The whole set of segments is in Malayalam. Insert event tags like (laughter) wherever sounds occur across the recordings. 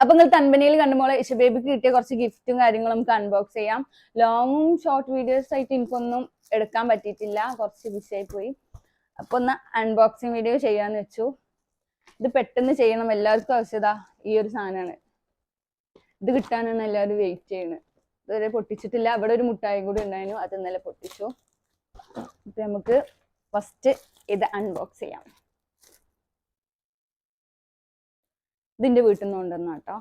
അപ്പൊ നിങ്ങൾ തൻപനയിൽ കണ്ടുമ്പോൾ ഇഷ ബേബിക്ക് കിട്ടിയ കുറച്ച് ഗിഫ്റ്റും കാര്യങ്ങളും നമുക്ക് അൺബോക്സ് ചെയ്യാം. ലോങ്ങും ഷോർട്ട് വീഡിയോസ് ആയിട്ട് എനിക്കൊന്നും എടുക്കാൻ പറ്റിയിട്ടില്ല. കുറച്ച് ബിസി ആയി പോയി. അപ്പൊ ഒന്ന് അൺബോക്സിങ് വീഡിയോ ചെയ്യാന്ന് വെച്ചു. ഇത് പെട്ടെന്ന് ചെയ്യണം. എല്ലാവർക്കും ആവശ്യത. ഈ ഒരു സാധനമാണ് ഇത് കിട്ടാനാണ് എല്ലാവരും വെയിറ്റ് ചെയ്യുന്നത് ഇതുവരെ പൊട്ടിച്ചിട്ടില്ല. അവിടെ ഒരു മുട്ടായി കൂടി ഉണ്ടായിരുന്നു. അത് ഇന്നലെ പൊട്ടിച്ചു. അപ്പൊ നമുക്ക് ഫസ്റ്റ് ഇത് അൺബോക്സ് ചെയ്യാം. ഇതിന്റെ വീട്ടിൽ നിന്ന് കൊണ്ടുവന്ന കേട്ടോ.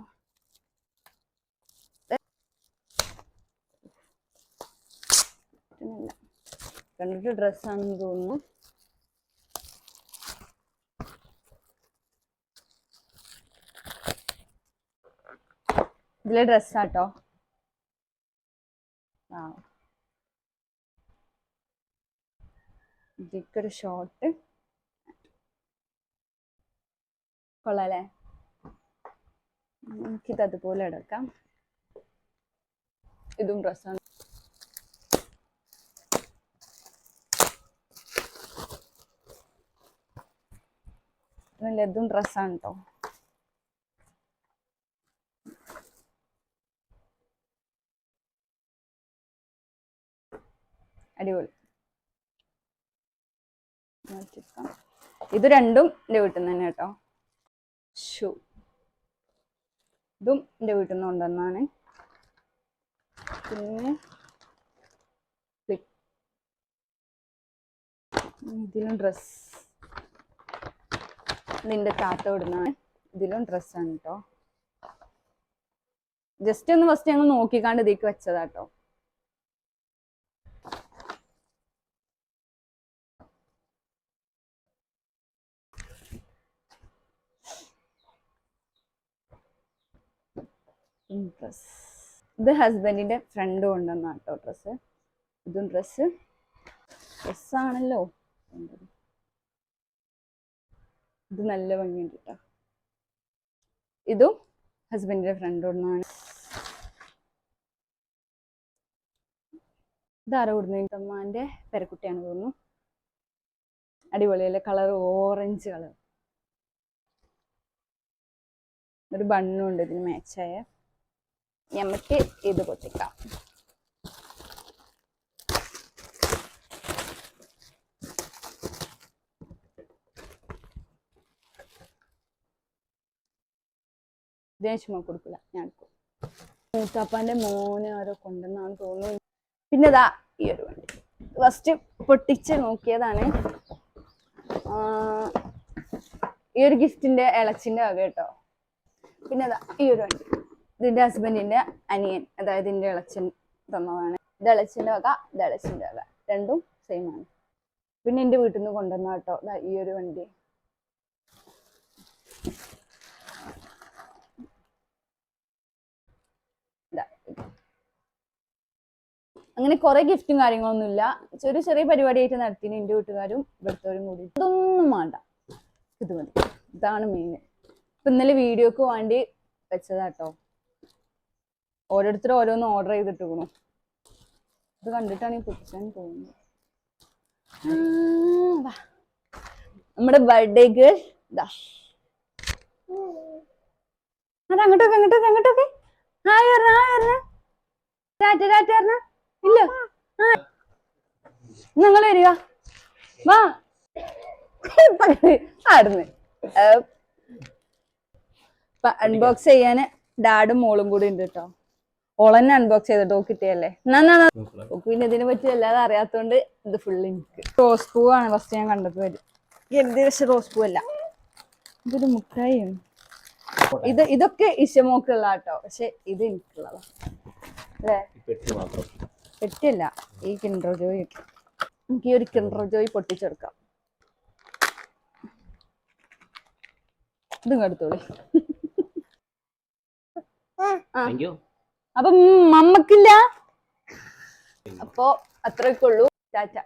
കണ്ടിട്ട് ഡ്രസ്സാണെന്ന് തോന്നുന്നു. ഇതിലെ ഡ്രസ്സാട്ടോ ആ ഇതിക്കൊരു ഷോർട്ട് കൊള്ളാല്ലേ നമുക്കിത് അതുപോലെ അടക്കാം ഇതും ഡ്രസ്സാണ് നല്ല ഇതും ഡ്രസ്സാണ് കേട്ടോ അടിപൊളി. ഇത് രണ്ടും എന്റെ വീട്ടിൽ നിന്ന് തന്നെ കേട്ടോ ഷൂ. ഇതും എന്റെ വീട്ടിൽ നിന്ന് കൊണ്ടുവന്നാണ് പിന്നെ ഇതിലും ഡ്രസ് നിന്റെ താത്ത ഇടുന്നതാണ് ഇതിലും ഡ്രസ്സാണ് കേട്ടോ ജസ്റ്റ് ഒന്ന് ഫസ്റ്റ് ഞങ്ങൾ നോക്കിക്കാണ്ട് ഇതിലേക്ക് വെച്ചതാട്ടോ ഡ്രസ് ഇത് ഹസ്ബൻഡിന്റെ ഫ്രണ്ട് കൊണ്ടുവന്ന കേട്ടോ ഡ്രസ്സ്. ഇതും ഡ്രസ്സ്. ഡ്രസ്സാണല്ലോ. ഇത് നല്ല ഭംഗിയുണ്ട് കേട്ടോ ഇതും ഹസ്ബൻഡിന്റെ ഫ്രണ്ട് കൊണ്ടുവന്നാണ്. ഇതാരോ കൊടുക്കുന്ന അമ്മാന്റെ പെരക്കുട്ടിയാണ് തോന്നുന്നു. അടിപൊളിയല്ലേ കളർ ഓറഞ്ച് കളർ ഒരു ബണ്ണുണ്ട് ഇതിന് മാച്ചായ നമുക്ക് ഇത് പൊട്ടിക്കാം. ചുമ്മാ കൊടുക്കില്ല ഞാൻ. മൂത്താപ്പാന്റെ മോനെ ആരോ കൊണ്ടെന്നാണ് തോന്നുന്നു. പിന്നെ ഇതാ ഈ ഒരു വണ്ടി. ഫസ്റ്റ് പൊട്ടിച്ച് നോക്കിയതാണ്. ഈ ഒരു ഗിഫ്റ്റിന്റെ ഇളച്ചിന്റെ വക കേട്ടോ പിന്നെ ഈ ഒരു വണ്ടി. ഇതിന്റെ ഹസ്ബൻഡിന്റെ അനിയൻ അതായത് ഇതിന്റെ ഇളച്ചൻ തന്നതാണ്. ഇത് ഇളച്ചിന്റെ വക ഇത് ഇളച്ചിന്റെ വക. രണ്ടും സെയിം ആണ്. പിന്നെ എന്റെ വീട്ടിൽ നിന്ന് കൊണ്ടുവന്ന കേട്ടോ ഈ ഒരു വണ്ടി. അങ്ങനെ കുറെ ഗിഫ്റ്റും കാര്യങ്ങളൊന്നും ഇല്ല ചെറിയ ചെറിയ പരിപാടിയായിട്ട് നടത്തിന് എന്റെ വീട്ടുകാരും ഇവിടുത്തവരും കൂടി. ഇതൊന്നും വേണ്ട ഇത് മതി. ഇതാണ് മെയിൻ ഇപ്പൊ ഇന്നലെ വീഡിയോക്ക് വേണ്ടി വെച്ചതാട്ടോ. ഓരോരുത്തർ ഓരോന്ന് ഓർഡർ ചെയ്തിട്ടിരിക്കണു ഇത് കണ്ടിട്ടാണ് ഈ പൊട്ടിച്ചാൻ തോന്നുന്നത്. നമ്മുടെ ബർത്ത്ഡേക്ക് ദാ. അത് അങ്ങോട്ടൊക്കെ അങ്ങോട്ടൊക്കെ അങ്ങോട്ടൊക്കെ. ഹായ് പറഞ്ഞ ഹായ് പറഞ്ഞ ടാറ്റ ടാറ്റ പറഞ്ഞ ഇല്ല. നിങ്ങൾ വരിക. വാ. (laughs) ആടുന്ന്. അൺബോക്സ് ചെയ്യാന് ഡാഡും മോളും കൂടി ഉണ്ട് കേട്ടോ. ഓളന്നെ അൺബോക്സ് ചെയ്തിട്ടോ കിട്ടിയല്ലേ നന്നാ എന്നാ, എന്നാ. ഓക്ക് പിന്നെ ഇതിനെ പറ്റി അല്ലാതെ അറിയാത്തോണ്ട് ഇത് ഫുള്ള് എനിക്ക്. റോസ് ആണ് ഫസ്റ്റ് ഞാൻ കണ്ടത് വരും എന്ത് പക്ഷെ റോസ് പൂവല്ല. ഇതൊരു മുട്ടായിയാണ്. ഇത് ഇതൊക്കെ ഇഷമോക്കുള്ള കേട്ടോ പക്ഷെ ഇത് എനിക്കുള്ളതാ. അല്ലേ? പെട്ടി മാത്രം. പെറ്റിയല്ല ഈ കിൻഡ്രോ ജോയി എനിക്ക് ഈ ഒരു കിൻഡ്രോ ജോയി പൊട്ടിച്ചെടുക്കാം. ഇതും എടുത്തോളി. താങ്ക് യു അപ്പം മമ്മക്കില്ല അപ്പോ അത്രയൊക്കെ ഉള്ളൂ. ടാറ്റ.